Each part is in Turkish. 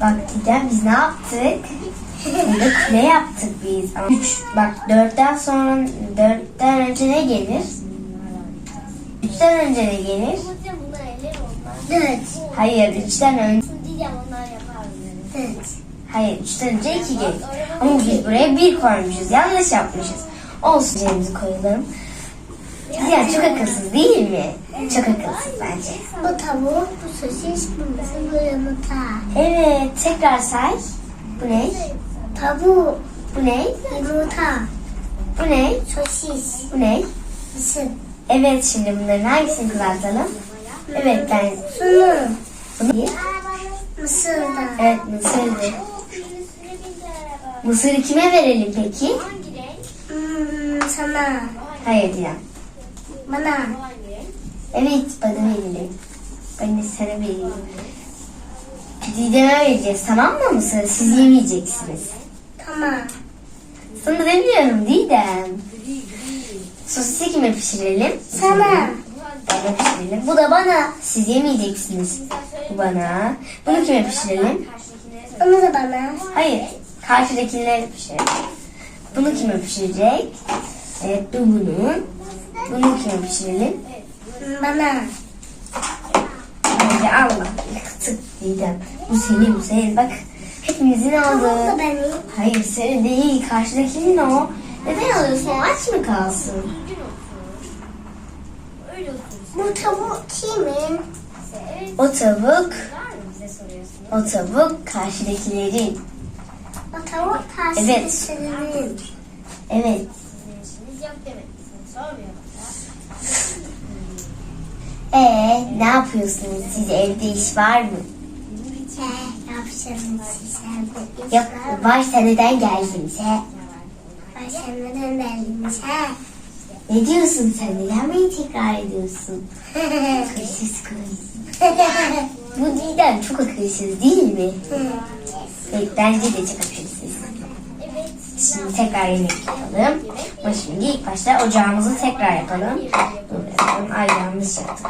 Bak Didem biz ne yaptık? Burada kule yaptık biz. Üç, bak dörtten sonra dörtten önce ne gelir? Üçten önce ne gelir? Dört. Hayır üçten önce. Dört. Hayır üçten önce iki gelir. Ama biz buraya bir koymuşuz. Yanlış yapmışız. Olsun yerimizi koyalım. Didem çok akılsız değil mi? Çok akılsız bence. Bu tavuk, bu sosis, bu mısır, bu yumurta. Evet tekrar say. Bu ne? Tavuk, Bu ne? yumurta, Bu ne? sosis, Bu ne? mısır. Evet şimdi bunların hangisini kızartalım? Evet ben Sunu, bunu mısır da. Evet mısırdı. Mısırı kime verelim peki? Hmm, sana, Hayır Dilan. Bana. Evet bana verelim. Ben de sana vereyim. Didem'e vereceğiz tamam mı mısırı? Siz yemeyeceksiniz. Tamam. Sana demiyorum Didem. Sosisi kime pişirelim? Sana. Bana pişirelim. Bu da bana. Siz yemeyeceksiniz. Bu bana. Bunu kime pişirelim? Onu da bana. Hayır. Karşıdakileri pişirelim. Bunu kime pişirecek? Evet bu bunun. Bunu kime pişirelim? Bana. Bence Allah yıktık Didem. Bu senin bu senin bak. Hepimizin benim. Hayır senin değil. Karşıdakinin o. Neden alıyorsun? O aç mı kalsın? Bu tavuk kimin? Evet. O tavuk. O tavuk karşıdakilerin. O tavuk Evet. karşıdakinin. Evet. Ee, ne yapıyorsunuz? Siz evde iş var mı? Ee, yapacağım size. Yok, varsa neden geldiniz he? Sen neden geldiniz ha? Ne diyorsun sen? Neden beni tekrar ediyorsun? Akılsız kız. Bu Didem çok akılsız değil mi? Evet, bence de çok akılsız. Evet. Şimdi tekrar yemek yapalım. Ama şimdi ilk başta ocağımızı tekrar yapalım. Dur bakalım. Ay yanlış yaptık.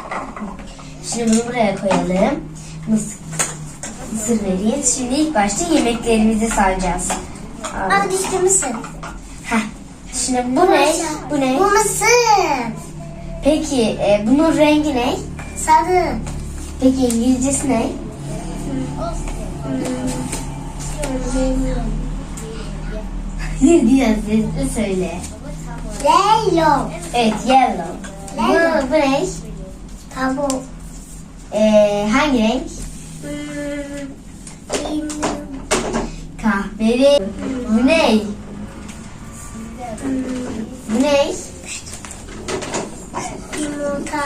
Şimdi bunu buraya koyalım. Mısır, mısır vereyim. Şimdi ilk başta yemeklerimizi sayacağız. Al. Aa düştü mısın? Heh. Şimdi bu ne? Bu ne? Bu mısır. Peki e, bunun rengi ne? Sarı. Peki İngilizcesi ne? Bir diye sesli söyle. Yellow. Evet yellow. Bu, Yellow. bu ne? Tavuk. E, hangi renk? Hmm, bilmiyorum. Kahverengi. Bu ne? Bu ne? Yumurta.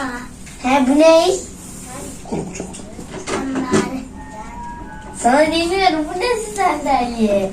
He bu ne? Sana demiyorum bu ne sandalye?